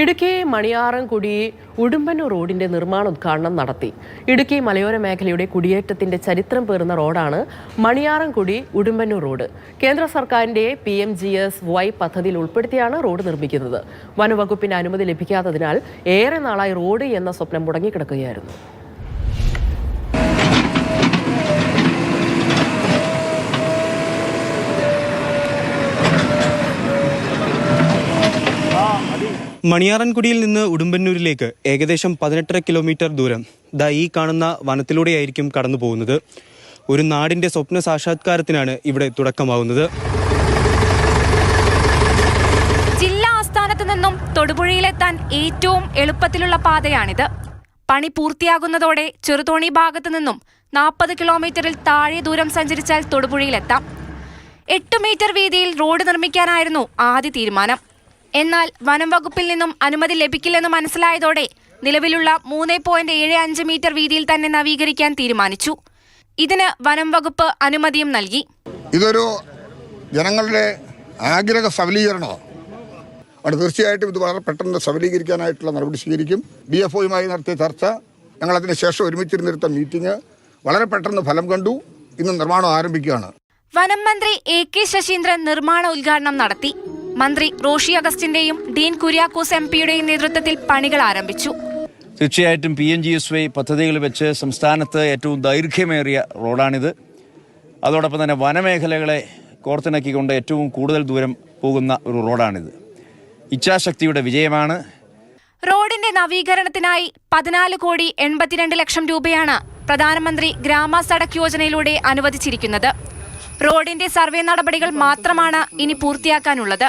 ഇടുക്കി മണിയാറൻകുടി ഉടുമ്പന്നൂർ റോഡിന്റെ നിർമ്മാണോദ്ഘാടനം നടത്തി. ഇടുക്കി മലയോര മേഖലയുടെ കുടിയേറ്റത്തിന്റെ ചരിത്രം പേറുന്ന റോഡാണ് മണിയാറൻകുടി ഉടുമ്പന്നൂർ റോഡ്. കേന്ദ്ര സർക്കാരിന്റെ P M G S Y പദ്ധതിയിൽ ഉൾപ്പെടുത്തിയാണ് റോഡ് നിർമ്മിക്കുന്നത്. വനവകുപ്പിന്റെ അനുമതി ലഭിക്കാത്തതിനാൽ ഏറെ നാളായി റോഡ് എന്ന സ്വപ്നം മുടങ്ങിക്കിടക്കുകയായിരുന്നു. മണിയാറൻകുടിയിൽ നിന്ന് ഉടുമ്പന്നൂരിലേക്ക് ഏകദേശം പതിനെട്ടര കിലോമീറ്റർ ദൂരം. ദാ ഈ കാണുന്ന വനത്തിലൂടെയായിരിക്കും കടന്നു പോകുന്നത്. ഒരു നാടിന്റെ സ്വപ്ന സാക്ഷാത്കാരത്തിനാണ് ഇവിടെ തുടക്കമാവുന്നത്. ജില്ലാ ആസ്ഥാനത്ത് നിന്നും തൊടുപുഴയിലെത്താൻ ഏറ്റവും എളുപ്പത്തിലുള്ള പാതയാണിത്. പണി പൂർത്തിയാകുന്നതോടെ ചെറുതോണി ഭാഗത്തു നിന്നും നാൽപ്പത് കിലോമീറ്ററിൽ താഴെ ദൂരം സഞ്ചരിച്ചാൽ തൊടുപുഴയിലെത്താം. എട്ട് മീറ്റർ വീതിയിൽ റോഡ് നിർമ്മിക്കാനായിരുന്നു ആദ്യ തീരുമാനം. എന്നാൽ വനം വകുപ്പിൽ നിന്നും അനുമതി ലഭിക്കില്ലെന്ന് മനസ്സിലായതോടെ നിലവിലുള്ള മൂന്ന് പോയിന്റ് ഏഴ് അഞ്ച് മീറ്റർ വീതിയിൽ തന്നെ നവീകരിക്കാൻ തീരുമാനിച്ചു. ഇതിന് വനം വകുപ്പ് അനുമതിയും നൽകി. ഇതൊരു ജനങ്ങളുടെ ആഗ്രഹ സബലീകരണമാണ്. അവിടെ തീർച്ചയായിട്ടും ഇത് വളരെ പെട്ടെന്ന് സബലീകരിക്കാനായിട്ടുള്ള നടപടി സ്വീകരിക്കും. ബി എഫ് ഒയുമായി നടത്തിയ ചർച്ച ഞങ്ങൾ അതിന് ശേഷം ഒരുമിച്ചിരുന്നിരുത്ത മീറ്റിംഗ് വളരെ പെട്ടെന്ന് ഫലം കണ്ടു. ഇന്ന് നിർമ്മാണം ആരംഭിക്കുകയാണ്. വനം മന്ത്രി എ കെ ശശീന്ദ്രൻ നിർമ്മാണ ഉദ്ഘാടനം നടത്തി. മന്ത്രി റോഷി അഗസ്റ്റിന്റെയും ഡീൻ കുര്യാക്കോസ് എം പിയുടെയും നേതൃത്വത്തിൽ പണികൾ ആരംഭിച്ചു. തീർച്ചയായിട്ടും P N G S Y പദ്ധതികൾ വെച്ച് സംസ്ഥാനത്ത് ഏറ്റവും ദൈർഘ്യമേറിയ റോഡാണിത്. അതോടൊപ്പം തന്നെ വനമേഖലകളെ കോർത്തിണക്കിക്കൊണ്ട് ഏറ്റവും കൂടുതൽ ദൂരം പോകുന്ന ഒരു റോഡാണിത്. ഇച്ഛാശക്തിയുടെ വിജയമാണ്. റോഡിന്റെ നവീകരണത്തിനായി പതിനാല് കോടി എൺപത്തിരണ്ട് ലക്ഷം രൂപയാണ് പ്രധാനമന്ത്രി ഗ്രാമ സഡക് യോജനയിലൂടെ അനുവദിച്ചിരിക്കുന്നത്. റോഡിന്റെ സർവേ നടപടികൾ മാത്രമാണ് ഇനി പൂർത്തിയാക്കാനുള്ളത്.